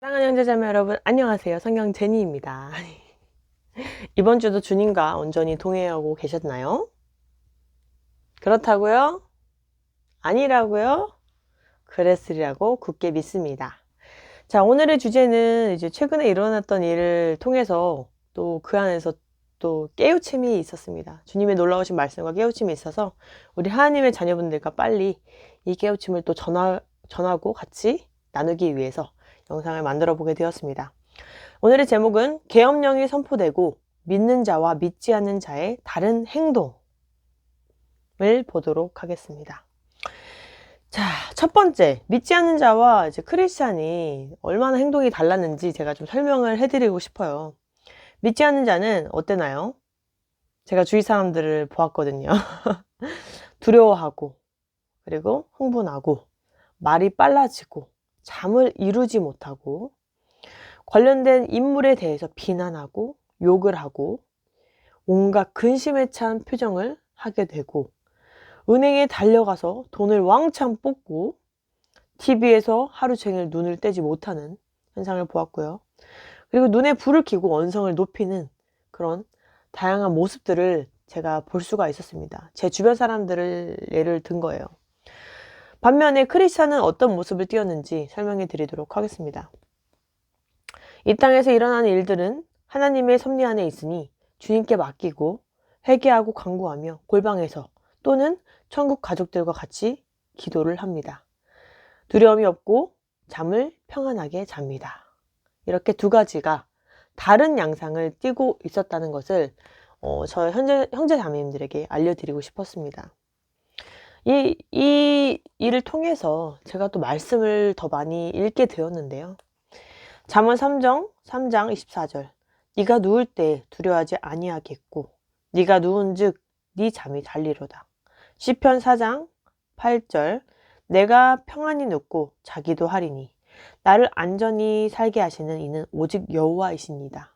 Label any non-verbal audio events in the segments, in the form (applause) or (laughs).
사랑하는 형제자매 여러분 안녕하세요 성경 제니입니다 (laughs) 이번 주도 주님과 온전히 동행하고 계셨나요? 그렇다고요? 아니라고요? 그랬으리라고 굳게 믿습니다 자 오늘의 주제는 이제 최근에 일어났던 일을 통해서 또 그 안에서 또 깨우침이 있었습니다 주님의 놀라우신 말씀과 깨우침이 있어서 우리 하나님의 자녀분들과 빨리 이 깨우침을 또 전하, 전하고 같이 나누기 위해서 영상을 만들어 보게 되었습니다. 오늘의 제목은 계엄령이 선포되고 믿는 자와 믿지 않는 자의 다른 행동을 보도록 하겠습니다. 자, 첫 번째, 믿지 않는 자와 이제 크리스찬이 얼마나 행동이 달랐는지 제가 좀 설명을 해드리고 싶어요. 믿지 않는 자는 어때나요? 제가 주위 사람들을 보았거든요. (laughs) 두려워하고, 그리고 흥분하고, 말이 빨라지고, 잠을 이루지 못하고 관련된 인물에 대해서 비난하고 욕을 하고 온갖 근심에 찬 표정을 하게 되고 은행에 달려가서 돈을 왕창 뽑고 TV에서 하루 종일 눈을 떼지 못하는 현상을 보았고요. 그리고 눈에 불을 켜고 언성을 높이는 그런 다양한 모습들을 제가 볼 수가 있었습니다. 제 주변 사람들을 예를 든 거예요. 반면에 크리스찬은 어떤 모습을 띄었는지 설명해 드리도록 하겠습니다. 이 땅에서 일어나는 일들은 하나님의 섭리 안에 있으니 주님께 맡기고 회개하고 강구하며 골방에서 또는 천국 가족들과 같이 기도를 합니다. 두려움이 없고 잠을 평안하게 잡니다. 이렇게 두 가지가 다른 양상을 띠고 있었다는 것을 어, 저 현재, 형제 자매님들에게 알려드리고 싶었습니다. 이, 이 일을 통해서 제가 또 말씀을 더 많이 읽게 되었는데요. 잠언 3정 3장 24절 네가 누울 때 두려워하지 아니하겠고 네가 누운즉 네 잠이 달리로다. 시편 4장 8절 내가 평안히 눕고 자기도 하리니 나를 안전히 살게 하시는 이는 오직 여호와이십니다.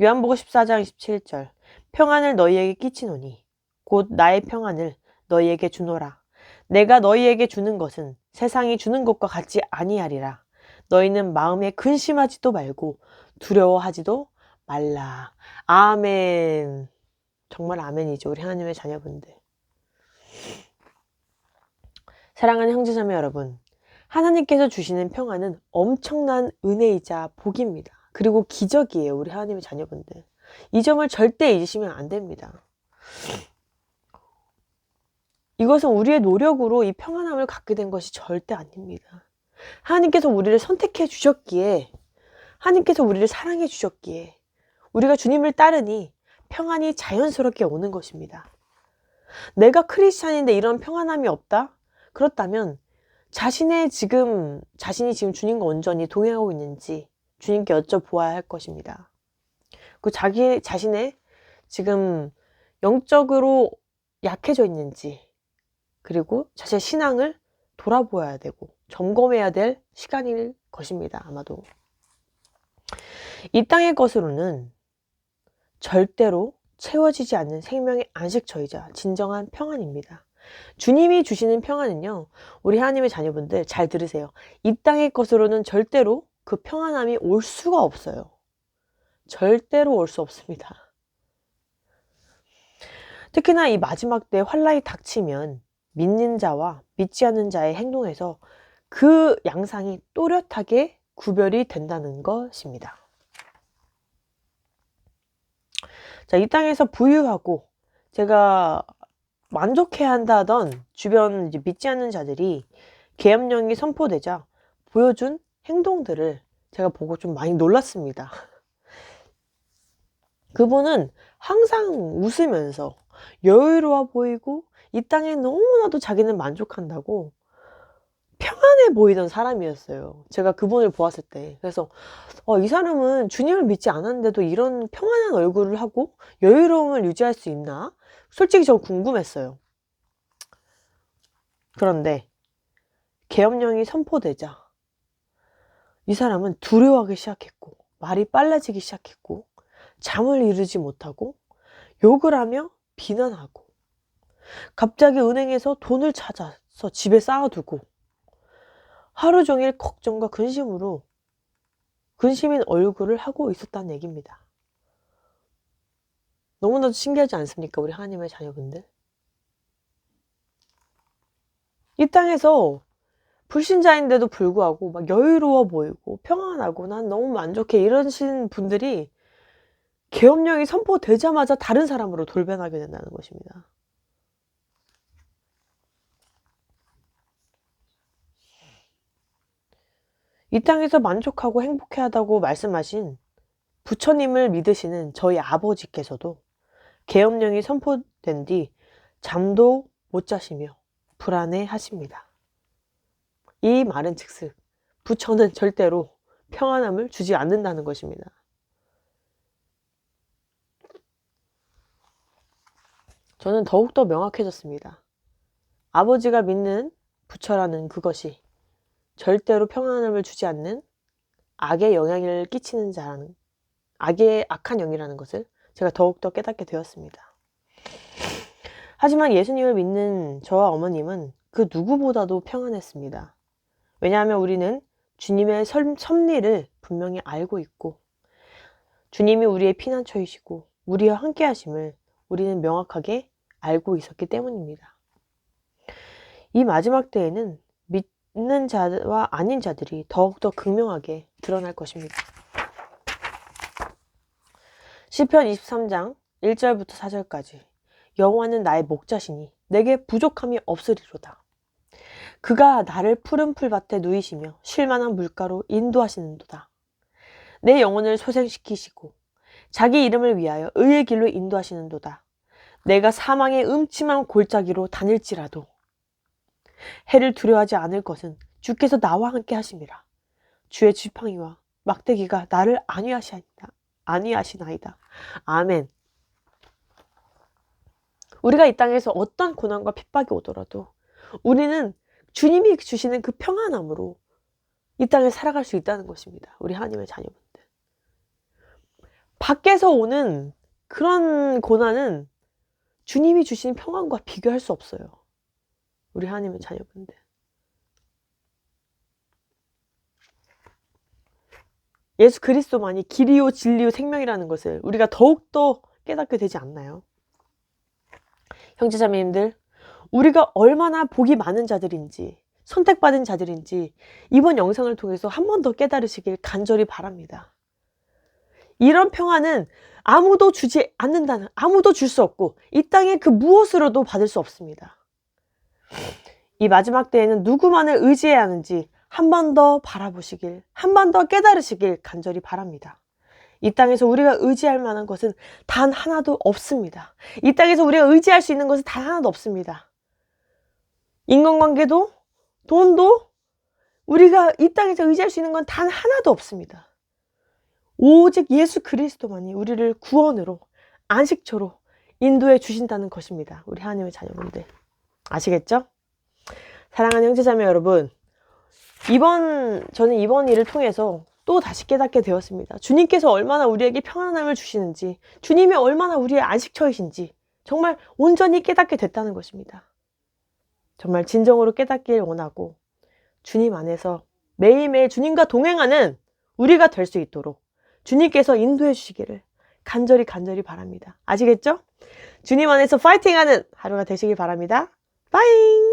요한복음 14장 27절 평안을 너희에게 끼치노니 곧 나의 평안을 너희에게 주노라. 내가 너희에게 주는 것은 세상이 주는 것과 같지 아니하리라. 너희는 마음에 근심하지도 말고 두려워하지도 말라. 아멘. 정말 아멘이죠. 우리 하나님의 자녀분들. 사랑하는 형제자매 여러분. 하나님께서 주시는 평안은 엄청난 은혜이자 복입니다. 그리고 기적이에요. 우리 하나님의 자녀분들. 이 점을 절대 잊으시면 안 됩니다. 이것은 우리의 노력으로 이 평안함을 갖게 된 것이 절대 아닙니다. 하나님께서 우리를 선택해 주셨기에, 하나님께서 우리를 사랑해 주셨기에, 우리가 주님을 따르니 평안이 자연스럽게 오는 것입니다. 내가 크리스찬인데 이런 평안함이 없다? 그렇다면 자신의 지금, 자신이 지금 주님과 온전히 동행하고 있는지 주님께 여쭤보아야 할 것입니다. 그 자기 자신의 지금 영적으로 약해져 있는지, 그리고 자신의 신앙을 돌아보아야 되고 점검해야 될 시간일 것입니다. 아마도. 이 땅의 것으로는 절대로 채워지지 않는 생명의 안식처이자 진정한 평안입니다. 주님이 주시는 평안은요, 우리 하나님의 자녀분들 잘 들으세요. 이 땅의 것으로는 절대로 그 평안함이 올 수가 없어요. 절대로 올 수 없습니다. 특히나 이 마지막 때 환란이 닥치면 믿는 자와 믿지 않는 자의 행동에서 그 양상이 또렷하게 구별이 된다는 것입니다. 자, 이 땅에서 부유하고 제가 만족해야 한다던 주변 믿지 않는 자들이 계엄령이 선포되자 보여준 행동들을 제가 보고 좀 많이 놀랐습니다. 그분은 항상 웃으면서 여유로워 보이고 이 땅에 너무나도 자기는 만족한다고 평안해 보이던 사람이었어요. 제가 그분을 보았을 때. 그래서, 어, 이 사람은 주님을 믿지 않았는데도 이런 평안한 얼굴을 하고 여유로움을 유지할 수 있나? 솔직히 저 궁금했어요. 그런데, 계엄령이 선포되자, 이 사람은 두려워하기 시작했고, 말이 빨라지기 시작했고, 잠을 이루지 못하고, 욕을 하며 비난하고, 갑자기 은행에서 돈을 찾아서 집에 쌓아두고 하루 종일 걱정과 근심으로 근심인 얼굴을 하고 있었다는 얘기입니다. 너무나도 신기하지 않습니까? 우리 하나님의 자녀분들. 이 땅에서 불신자인데도 불구하고 막 여유로워 보이고 평안하고 난 너무 만족해 이러신 분들이 계엄령이 선포되자마자 다른 사람으로 돌변하게 된다는 것입니다. 이 땅에서 만족하고 행복해하다고 말씀하신 부처님을 믿으시는 저희 아버지께서도 계엄령이 선포된 뒤 잠도 못 자시며 불안해 하십니다. 이 말은 즉슨 부처는 절대로 평안함을 주지 않는다는 것입니다. 저는 더욱더 명확해졌습니다. 아버지가 믿는 부처라는 그것이 절대로 평안함을 주지 않는 악의 영향을 끼치는 자라는 악의 악한 영이라는 것을 제가 더욱더 깨닫게 되었습니다. 하지만 예수님을 믿는 저와 어머님은 그 누구보다도 평안했습니다. 왜냐하면 우리는 주님의 섭- 섭리를 분명히 알고 있고 주님이 우리의 피난처이시고 우리와 함께 하심을 우리는 명확하게 알고 있었기 때문입니다. 이 마지막 때에는 믿는 자와 아닌 자들이 더욱더 극명하게 드러날 것입니다. 시편 23장 1절부터 4절까지 여호와는 나의 목자시니 내게 부족함이 없으리로다. 그가 나를 푸른 풀밭에 누이시며 쉴만한 물가로 인도하시는도다. 내 영혼을 소생시키시고 자기 이름을 위하여 의의 길로 인도하시는도다. 내가 사망의 음침한 골짜기로 다닐지라도 해를 두려워하지 않을 것은 주께서 나와 함께 하심이라. 주의 지팡이와 막대기가 나를 안위하시나이다. 안위하시나이다. 아멘. 우리가 이 땅에서 어떤 고난과 핍박이 오더라도 우리는 주님이 주시는 그 평안함으로 이 땅에 살아갈 수 있다는 것입니다. 우리 하나님의 자녀분들. 밖에서 오는 그런 고난은 주님이 주신 평안과 비교할 수 없어요. 우리 하나님의 자녀분들. 예수 그리스도만이 길이요 진리요 생명이라는 것을 우리가 더욱더 깨닫게 되지 않나요? 형제자매님들, 우리가 얼마나 복이 많은 자들인지 선택받은 자들인지 이번 영상을 통해서 한 번 더 깨달으시길 간절히 바랍니다. 이런 평안은 아무도 주지 않는다는, 아무도 줄 수 없고 이 땅의 그 무엇으로도 받을 수 없습니다. 이 마지막 때에는 누구만을 의지해야 하는지 한 번 더 바라보시길, 한 번 더 깨달으시길 간절히 바랍니다. 이 땅에서 우리가 의지할 만한 것은 단 하나도 없습니다. 이 땅에서 우리가 의지할 수 있는 것은 단 하나도 없습니다. 인간관계도, 돈도, 우리가 이 땅에서 의지할 수 있는 건 단 하나도 없습니다. 오직 예수 그리스도만이 우리를 구원으로, 안식처로 인도해 주신다는 것입니다. 우리 하나님의 자녀분들. 아시겠죠? 사랑하는 형제자매 여러분, 이번, 저는 이번 일을 통해서 또 다시 깨닫게 되었습니다. 주님께서 얼마나 우리에게 평안함을 주시는지, 주님이 얼마나 우리의 안식처이신지, 정말 온전히 깨닫게 됐다는 것입니다. 정말 진정으로 깨닫길 원하고, 주님 안에서 매일매일 주님과 동행하는 우리가 될 수 있도록 주님께서 인도해 주시기를 간절히 간절히 바랍니다. 아시겠죠? 주님 안에서 파이팅하는 하루가 되시길 바랍니다. Bye!